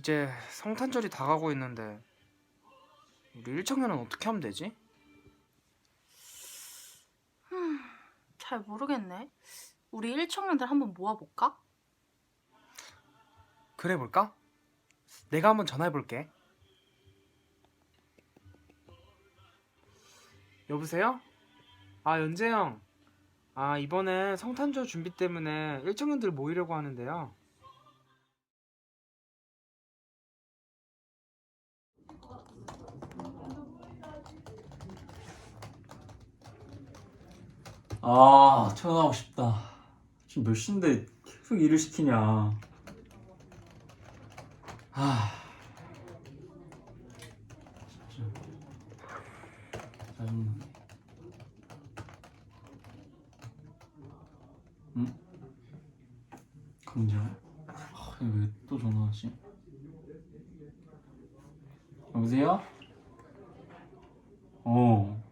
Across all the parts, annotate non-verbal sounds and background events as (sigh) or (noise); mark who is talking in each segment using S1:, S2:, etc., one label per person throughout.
S1: 이제 성탄절이 다가고 있는데 우리 1청년은 어떻게 하면 되지?
S2: 잘 모르겠네. 우리 1청년들 한번 모아볼까?
S1: 그래 볼까? 내가 한번 전화해 볼게. 여보세요? 아 연재 형. 아 이번에 성탄절 준비 때문에 1청년들 모이려고 하는데요.
S3: 아, 퇴근하고 싶다. 지금 몇 시인데 계속 일을 시키냐. 아. 진짜. 짜증나. 응? 강재야? 아, 왜또 전화하지? 여보세요? 어.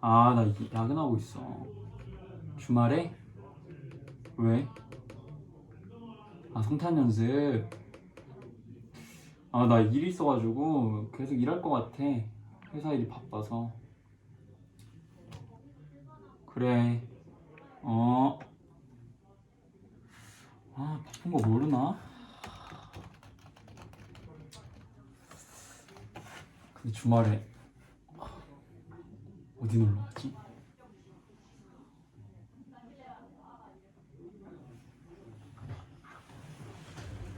S3: 아, 나 이- 야근하고 있어. 주말에? 왜? 아, 성탄 연습. 아, 나 일이 있어가지고 계속 일할 것 같아. 회사 일이 바빠서. 그래. 어. 아, 바쁜 거 모르나? 근데 주말에 어디 놀러 가지?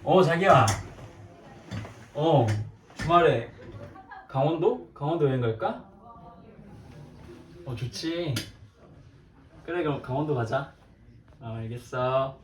S3: 어 자기야 어 주말에 강원도? 강원도 여행 갈까? 어 좋지 그래 그럼 강원도 가자 어 알겠어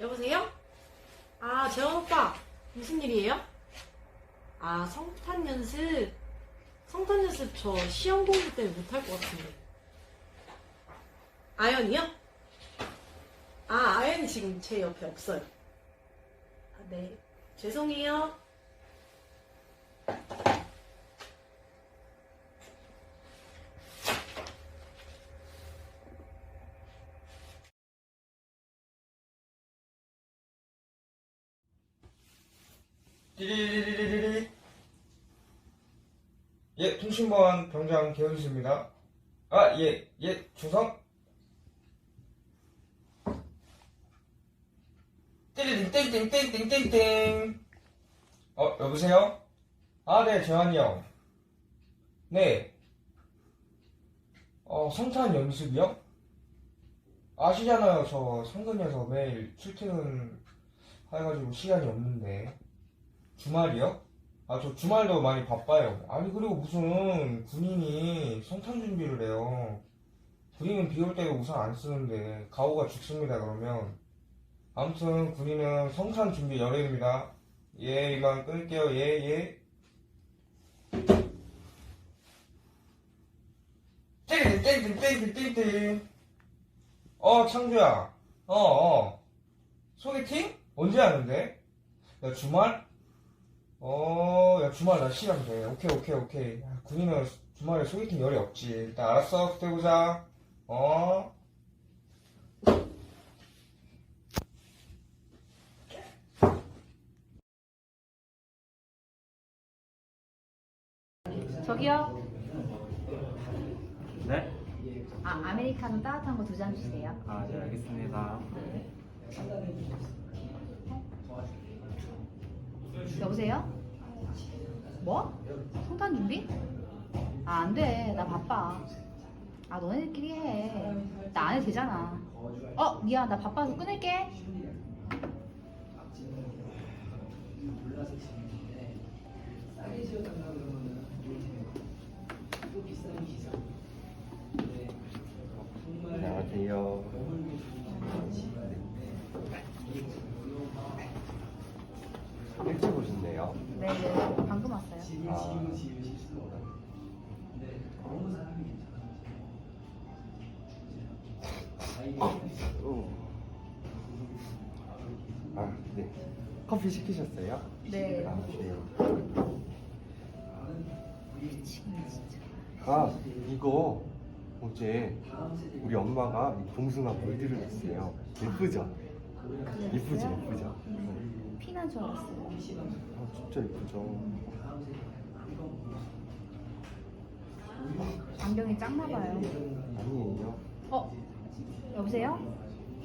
S4: 여보세요? 아, 재원 오빠. 무슨 일이에요? 아, 성탄 연습. 성탄 연습 저 시험 공부 때문에 못할 것 같은데. 아연이요? 아, 아연이 지금 제 옆에 없어요. 아, 네. 죄송해요.
S5: 띠리리리리리 예 통신보안 병장 개현수입니다. 아 예예 중성. 띠리링땡땡땡땡땡땡. 어 여보세요? 아 네 재환이 형 네. 어 성탄 연습이요? 아시잖아요. 저 상근에서 매일 출퇴근 해가지고 시간이 없는데 주말이요? 아, 저 주말도 많이 바빠요. 아니, 그리고 무슨 군인이 성탄 준비를 해요. 군인은 비 올 때도 우산 안 쓰는데, 가오가 죽습니다, 그러면. 아무튼, 군인은 성탄 준비 열애입니다. 예, 이만 끊을게요. 예, 예. 땡땡땡땡 땡 땡 땡. 어, 창주야. 어, 어. 소개팅? 언제 하는데? 야, 주말? 어, 야, 주말 나 시간 돼. 오케이, 오케이, 오케이. 야, 군인은 주말에 소개팅 열이 없지. 일단 알았어. 그때 보자. 어?
S6: 저기요.
S1: 네?
S6: 아, 아메리카노 따뜻한 거 두 잔 주세요.
S1: 아, 네 알겠습니다.
S6: 여보세요? 뭐? 성탄 준비? 아, 안 돼. 나 바빠. 아, 너네들끼리 해. 나 안 해도 되잖아. 어, 미안. 나 바빠서 끊을게.
S5: 안녕하세요.
S6: 왔어요.
S7: 아, 네. 커피 시키셨어요?
S6: 네.
S7: 아, 네. 아, 이거 어제 우리 엄마가 이 봉숭아 물들을 줬어요. 예쁘죠? 예쁘죠, 예쁘죠?
S6: 네. 피난 줄 알았어요.
S7: 아, 진짜 예쁘죠?
S6: 안경이 작나 봐요.
S7: 아니에요.
S6: 어? 여보세요?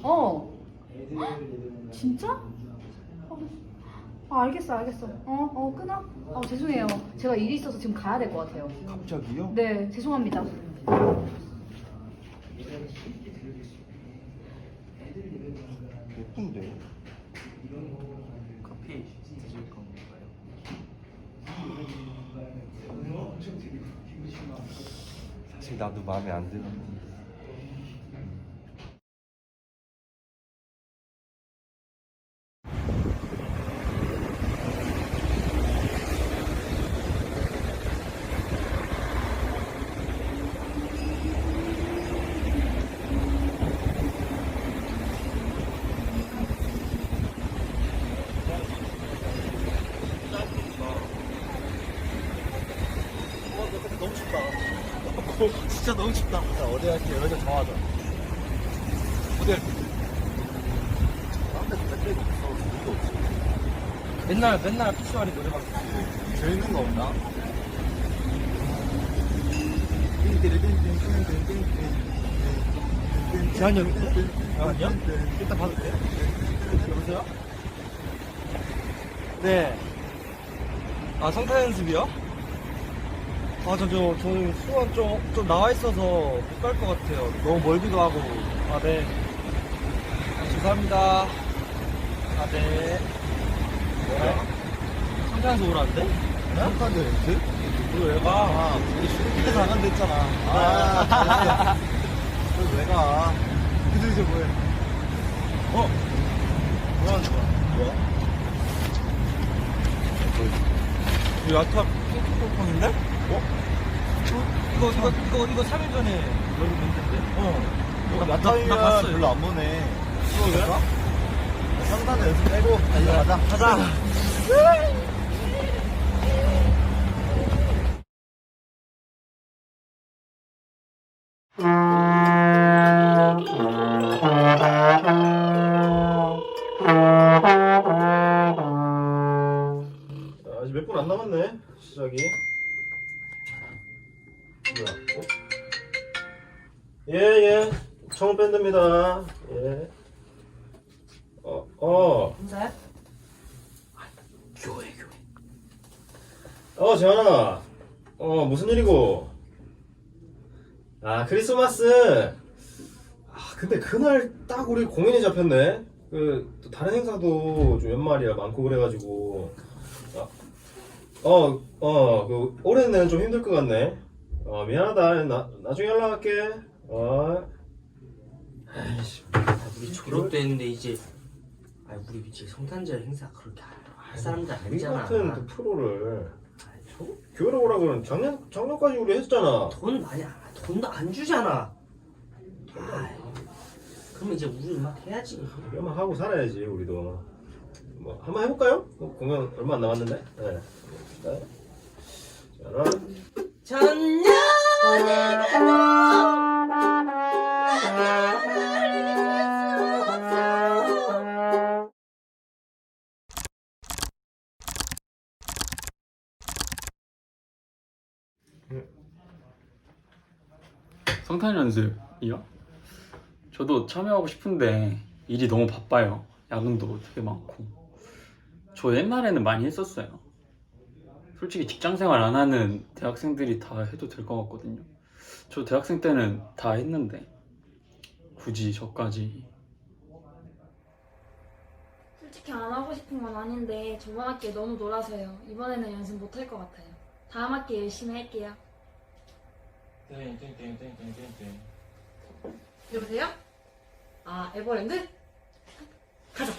S6: 어. 진짜? 어, 아, 알겠어, 알겠어. 어, 어, 끊어? 어, 죄송해요. 제가 일이 있어서 지금 가야 될 것 같아요.
S7: 갑자기요?
S6: 네, 죄송합니다.
S7: 예쁜데?
S3: 커피 드실 건가요?
S7: 사실 나도 마음에 안 들었는데.
S1: 진짜 너무 춥다. 야, 어디 갈게? 여기서 정하자. 어디 갈게? 맨날, 맨날 PCR이 노래방. 재밌는 거 없나? 재한이 형, 재한이 형? 일단 봐도 돼? 여보세요? 네. 아, 성탄 연습이요? 아, 저, 저, 저는 수원 좀, 좀 나와 있어서 못 갈 것 같아요. 너무 멀기도 하고. 아, 네. 아, 죄송합니다. 아, 네. 뭐야? 성탄에서 오라는데? 성탄 연습? 너왜 가? 아, 우리 슈퍼피트 나간다 했잖아. 아, 너왜 가? 근데 이제 뭐해? 어? 뭐 하는 거야? 뭐야? 이 야타 핑크퐁퐁인데? 어? 이거 이거 이거 이거 3일 전에 여기 문제인데? 어. 나, 나, 나 봤어요. 별로 안 보네. 이거 왜? 상단에 연습 빼고 달려가자. 가자. (laughs)
S8: 뭐야 어? 예 예 청원 밴드입니다 예 어, 어.
S2: 인사해?
S8: 교회 교회 어 재환아 어 무슨 일이고 아 크리스마스 아 근데 그날 딱 우리 공연이 잡혔네 그 또 다른 행사도 좀 연말이라 많고 그래가지고 어, 어, 그, 올해는 좀 힘들 것 같네. 어, 미안하다. 나, 나중에 연락할게. 어.
S9: 아이씨, 우리 졸업도 했는데 이제 아 우리 이제 성탄절 행사 그렇게 할- 할 사람들
S8: 우리
S9: 아니잖아.
S8: 같은 그 프로를
S9: 아이, 저-
S8: 교회로 오라 그러는 작년, 작년까지 우리 했잖아.
S9: 돈 많이 안, 돈도 안 주잖아. 아이, 그럼 이제 우리 음악 해야지.
S8: 그만 하고 살아야지, 우리도. 뭐, 한번 해볼까요? 어, 공연 얼마 안 남았는데? 네. 네. 자, 하나.
S3: 성탄 연습이요? 저도 참여하고 싶은데 일이 너무 바빠요. 야근도 되게 많고. 저 옛날에는 많이 했었어요. 솔직히 직장 생활 안 하는 대학생들이 다 해도 될 것 같거든요. 저 대학생 때는 다 했는데 굳이 저까지
S10: 솔직히 안 하고 싶은 건 아닌데 저번 학기에 너무 놀아서요. 이번에는 연습 못 할 것 같아요. 다음 학기에 열심히 할게요.
S4: 여보세요? 아, 에버랜드? 가자.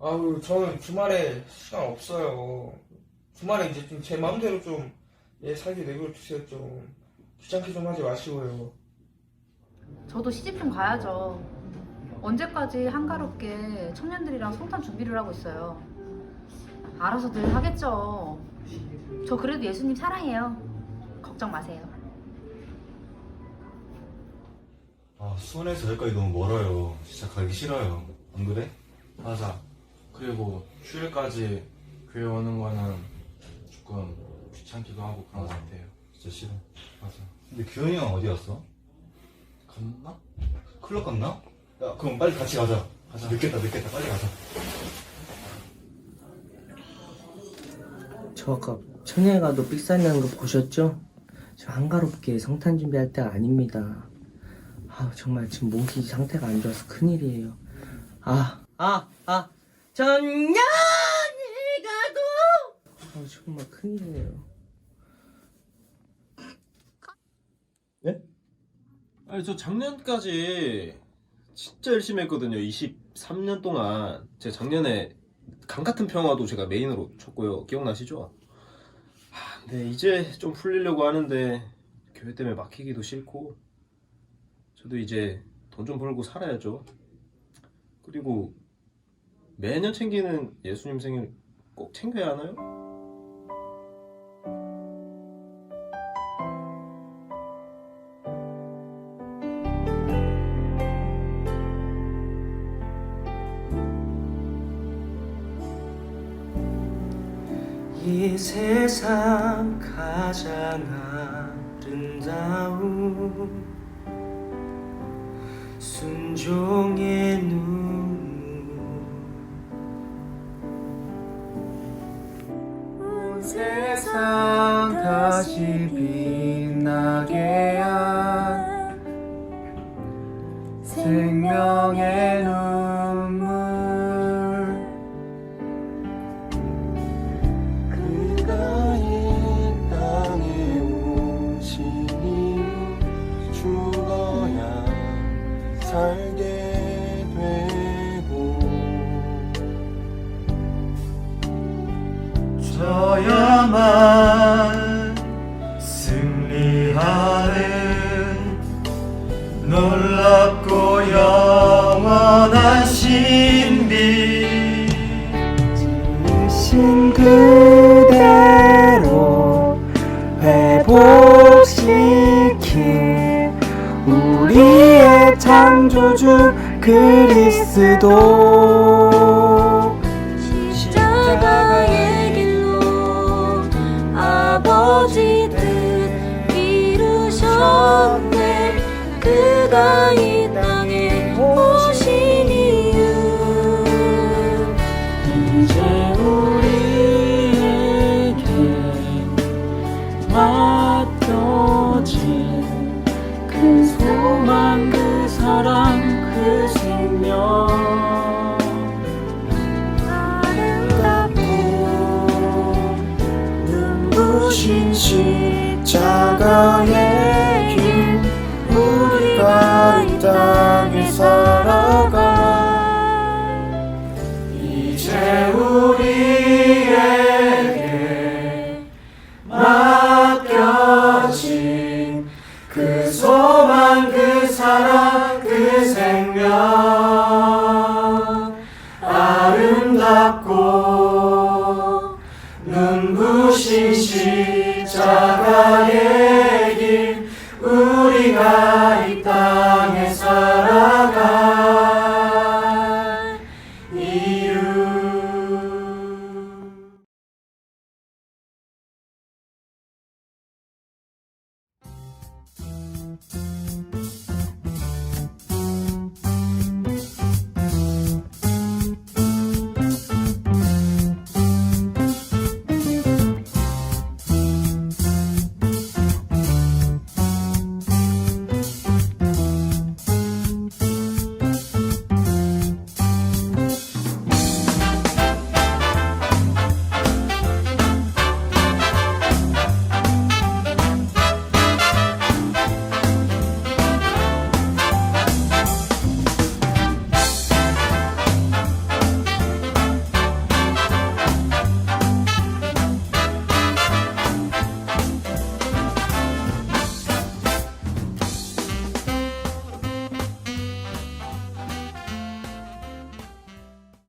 S5: 아우 저는 주말에 시간 없어요. 주말에 이제 좀 제 마음대로 좀 예, 살게 내버려주세요 좀. 귀찮게 좀 하지 마시고요.
S6: 저도 시집 좀 가야죠. 언제까지 한가롭게 청년들이랑 성탄 준비를 하고 있어요. 알아서들 하겠죠. 저 그래도 예수님 사랑해요. 걱정 마세요.
S11: 아, 수원에서 여기까지 너무 멀어요. 진짜 가기 싫어요. 안 그래?
S3: 맞아. 그리고 휴일까지 교회 오는 거는 조금 귀찮기도 하고 그런 것 같아요.
S11: 진짜 싫어.
S3: 맞아.
S11: 근데 규현이 형 어디 갔어?
S3: 갔나?
S11: 클럽 갔나? 야, 그럼 빨리 같이 가자.
S3: 가자.
S11: 늦겠다, 늦겠다. 빨리 가자.
S12: 저 아까 천혜에 가도 삑사리나는 거 보셨죠? 저 한가롭게 성탄 준비할 때가 아닙니다. 아 정말 지금 목이 상태가 안 좋아서 큰일이에요. 아, 아, 아, 전년이 가도 아 정말 큰일이에요.
S8: 아니 저 작년까지 진짜 열심히 했거든요. 23년 동안 제 작년에 강 같은 평화도 제가 메인으로 쳤고요. 기억나시죠? 아, 근데 이제 좀 풀리려고 하는데 교회 때문에 막히기도 싫고 저도 이제 돈 좀 벌고 살아야죠. 그리고 매년 챙기는 예수님 생일 꼭 챙겨야 하나요?
S12: 이 세상 가장 아름다운 순종의 눈 다시 빛 창조주 그리스도